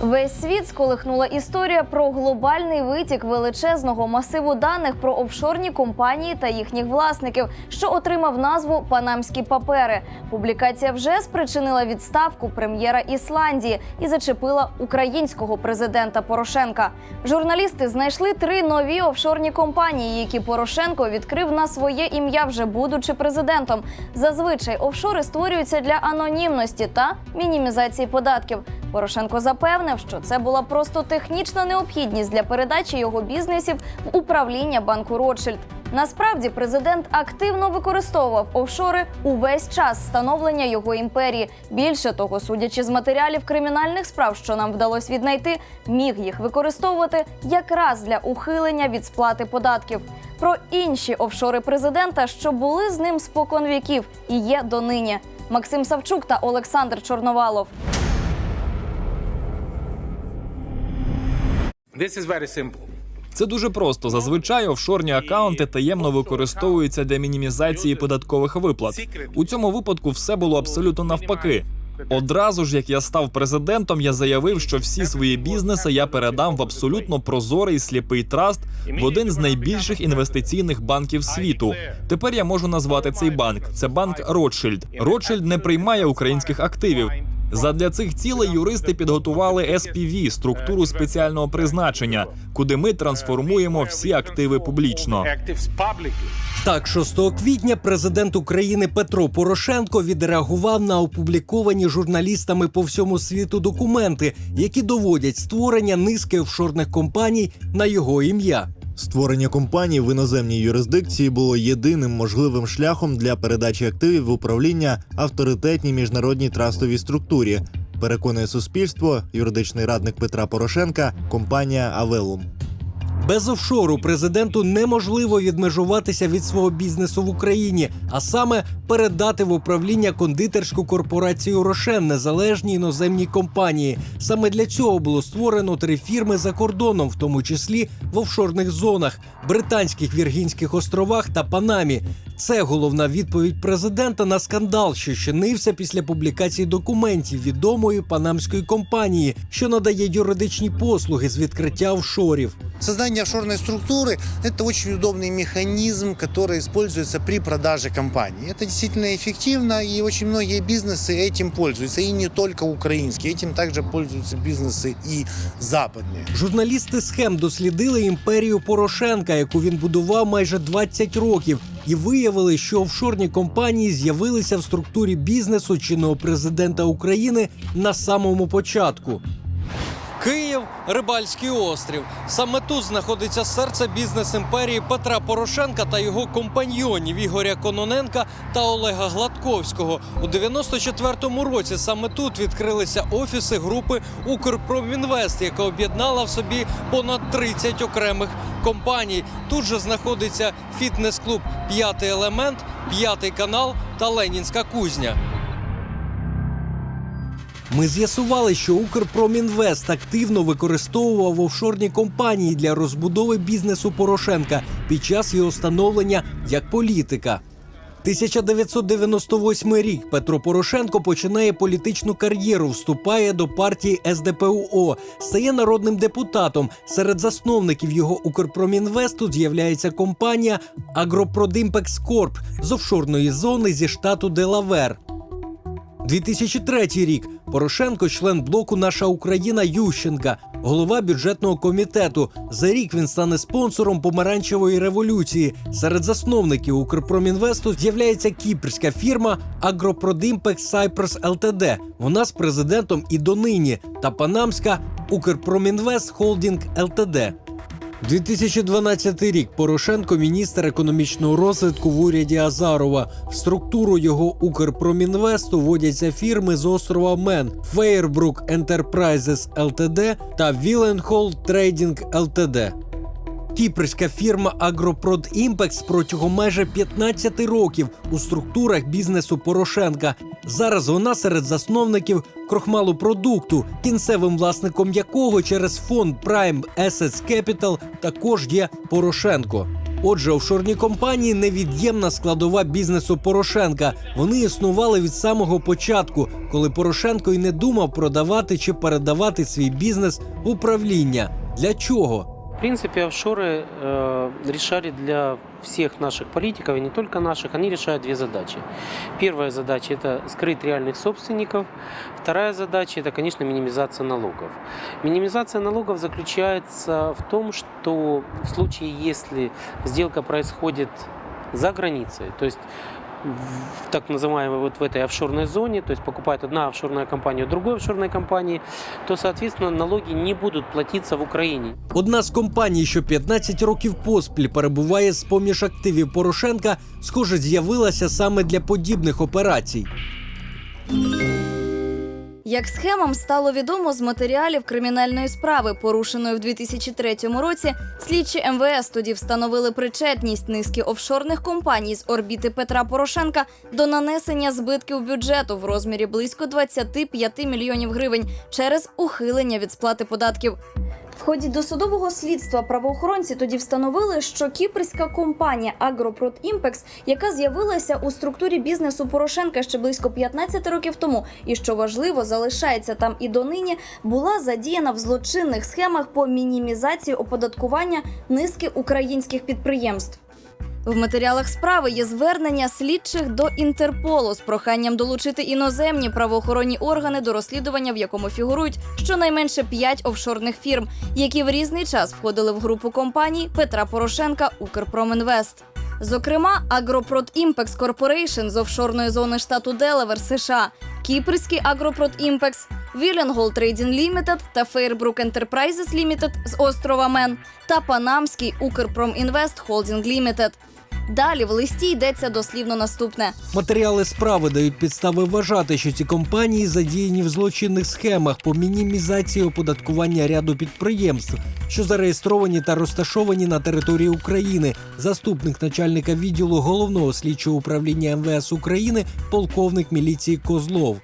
Весь світ сколихнула історія про глобальний витік величезного масиву даних про офшорні компанії та їхніх власників, що отримав назву Панамські папери. Публікація вже спричинила відставку прем'єра Ісландії і зачепила українського президента Порошенка. Журналісти знайшли три нові офшорні компанії, які Порошенко відкрив на своє ім'я, вже будучи президентом. Зазвичай офшори створюються для анонімності та мінімізації податків. Порошенко запевнив, що це була просто технічна необхідність для передачі його бізнесів в управління банку Ротшильд. Насправді президент активно використовував офшори увесь час становлення його імперії. Більше того, судячи з матеріалів кримінальних справ, що нам вдалося віднайти, міг їх використовувати якраз для ухилення від сплати податків. Про інші офшори президента, що були з ним спокон віків і є донині. Максим Савчук та Олександр Чорновалов. This is. Це дуже просто. Зазвичай офшорні акаунти таємно використовуються для мінімізації податкових виплат. У цьому випадку все було абсолютно навпаки. Одразу ж, як я став президентом, я заявив, що всі свої бізнеси я передам в абсолютно прозорий сліпий траст в один з найбільших інвестиційних банків світу. Тепер я можу назвати цей банк. Це банк Ротшильд. Ротшильд не приймає українських активів. Задля цих цілей юристи підготували SPV – структуру спеціального призначення, куди ми трансформуємо всі активи публічно. Так, 6 квітня президент України Петро Порошенко відреагував на опубліковані журналістами по всьому світу документи, які доводять створення низки офшорних компаній на його ім'я. Створення компанії в іноземній юрисдикції було єдиним можливим шляхом для передачі активів в управління авторитетній міжнародній трастовій структурі. Переконує суспільство, юридичний радник Петра Порошенка, компанія Авелум. Без офшору президенту неможливо відмежуватися від свого бізнесу в Україні, а саме передати в управління кондитерську корпорацію Рошен незалежній іноземній компанії. Саме для цього було створено три фірми за кордоном, в тому числі в офшорних зонах, британських Віргінських островах та Панамі. Це головна відповідь президента на скандал, що чинився після публікації документів відомої панамської компанії, що надає юридичні послуги з відкриття офшорів. Создание офшорной структуры – это очень удобный механизм, который используется при продаже компании. Это действительно эффективно, и очень многие бизнесы этим пользуются, и не только украинские. Этим также пользуются бизнесы и западные. Журналісти схем дослідили імперію Порошенка, яку він будував майже 20 років, і виявили, що офшорні компанії з'явилися в структурі бізнесу чинного президента України на самому початку. Київ Рибальський острів. Саме тут знаходиться серце бізнес-імперії Петра Порошенка та його компаньйонів Ігоря Кононенка та Олега Гладковського. У 94-му році саме тут відкрилися офіси групи Укрпромінвест, яка об'єднала в собі понад 30 окремих компаній. Тут же знаходиться фітнес-клуб П'ятий елемент, п'ятий канал та Ленінська кузня. Ми з'ясували, що Укрпромінвест активно використовував офшорні компанії для розбудови бізнесу Порошенка під час його становлення як політика. 1998 рік Петро Порошенко починає політичну кар'єру, вступає до партії СДПУО, стає народним депутатом. Серед засновників його Укрпромінвесту з'являється компанія Агропродимпекс Корп з офшорної зони зі штату Делавер. 2003 рік Порошенко, член блоку Наша Україна Ющенка, голова бюджетного комітету. За рік він стане спонсором помаранчевої революції. Серед засновників Укрпромінвесту з'являється кіпрська фірма Агропродимпекс Cyprus Ltd. Вона з президентом і донині та панамська Укрпромінвест Холдінг Лтд. 2012 рік Порошенко міністр економічного розвитку в уряді Азарова. В структуру його Укрпромінвесту вводяться фірми з острова Мен Фейербрук Enterprises Ltd та Віленхол Трейдінг Ltd. Кіпрська фірма Агропрод Імпекс протягом майже 15 років у структурах бізнесу Порошенка. Зараз вона серед засновників крохмалу продукту, кінцевим власником якого через фонд Prime Assets Capital також є Порошенко. Отже, офшорні компанії невід'ємна складова бізнесу Порошенка. Вони існували від самого початку, коли Порошенко й не думав продавати чи передавати свій бізнес в управління. Для чого? В принципе, офшоры э, решали для всех наших политиков, и не только наших, они решают две задачи. Первая задача – это скрыть реальных собственников. Вторая задача – это, конечно, минимизация налогов. Минимизация налогов заключается в том, что в случае, если сделка происходит за границей, то есть в так называемой вот в этой офшорной зоне, то есть покупает одна офшорная компания другой офшорной компании, то, соответственно, налоги не будут платиться в Украине. Одна з компаній, що 15 років поспіль перебуває з поміж активів Порошенка, схоже, з'явилася саме для подібних операцій. Як схемам стало відомо з матеріалів кримінальної справи, порушеної в 2003 році, слідчі МВС тоді встановили причетність низки офшорних компаній з орбіти Петра Порошенка до нанесення збитків бюджету в розмірі близько 25 мільйонів гривень через ухилення від сплати податків. В ході досудового слідства правоохоронці тоді встановили, що кіпрська компанія Агропродімпекс, яка з'явилася у структурі бізнесу Порошенка ще близько 15 років тому, і що важливо, залишається там і донині, була задіяна в злочинних схемах по мінімізації оподаткування низки українських підприємств. В матеріалах справи є звернення слідчих до Інтерполу з проханням долучити іноземні правоохоронні органи до розслідування, в якому фігурують щонайменше п'ять офшорних фірм, які в різний час входили в групу компаній Петра Порошенка Укрпромінвест. Зокрема, Агропродімпекс Корпорейшн з офшорної зони штату Делавер, США, Кіпрський Агропродімпекс, Віленгол Трейдінг Лімітед та Фейрбрук Enterprises Лімітед з острова Мен та Панамський Укрпромінвест Холдінг Лімітед. Далі в листі йдеться дослівно наступне. Матеріали справи дають підстави вважати, що ці компанії задіяні в злочинних схемах по мінімізації оподаткування ряду підприємств, що зареєстровані та розташовані на території України. Заступник начальника відділу головного слідчого управління МВС України, полковник міліції Козлов.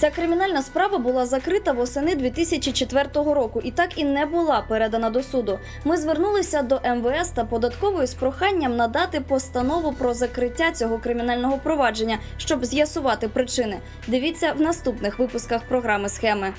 Ця кримінальна справа була закрита восени 2004 року і так і не була передана до суду. Ми звернулися до МВС та податкової з проханням надати постанову про закриття цього кримінального провадження, щоб з'ясувати причини. Дивіться в наступних випусках програми схеми.